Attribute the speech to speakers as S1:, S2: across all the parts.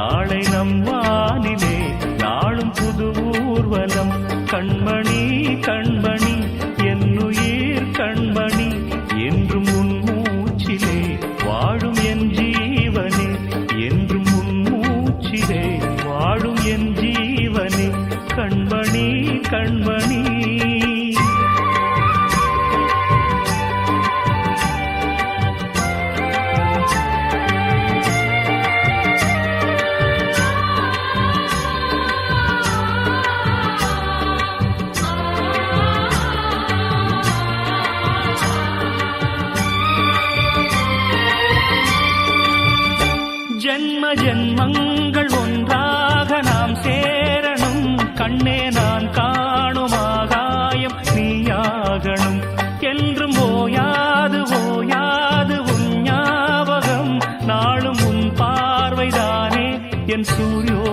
S1: நாளை நம் வானிலே நாளும் புது ஊர்வலம். கண்மணி கண்மணி. ஜென்ம ஜென்மங்கள் ஒன்றாக நாம் சேரணும். கண்ணே நான் காணும் ஆகாயம் நீயாகணும். என்றும் ஓயாது ஓயாது உன் ஞாபகம். நாளும் உன் பார்வைதானே. என் சூரியோ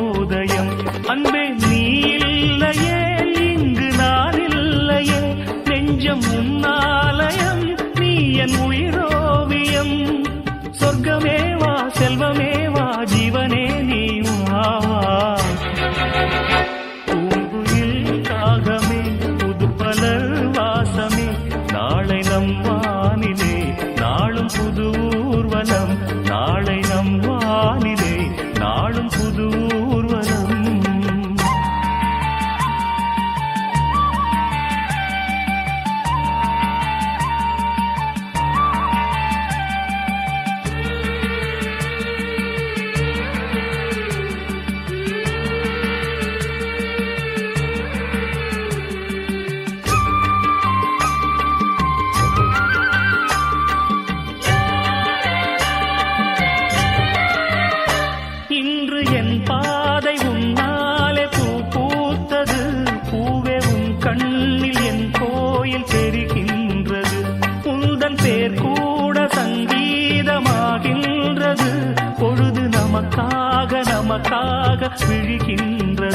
S1: நமக்காக நமக்காக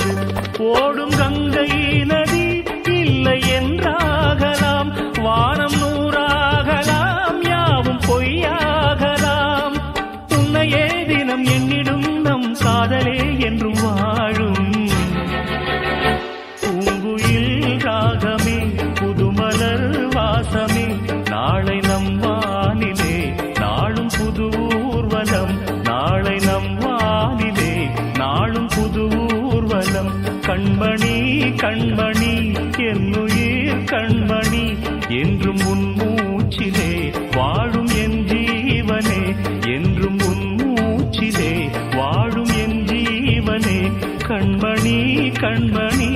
S1: ஓடும் கண்மணி கண்மணி என்னுயிர் கண்மணி என்றும் உன் மூச்சிலே வாழும் என் ஜீவனே என்றும் உன் மூச்சிலே வாழும் என் ஜீவனே. கண்மணி கண்மணி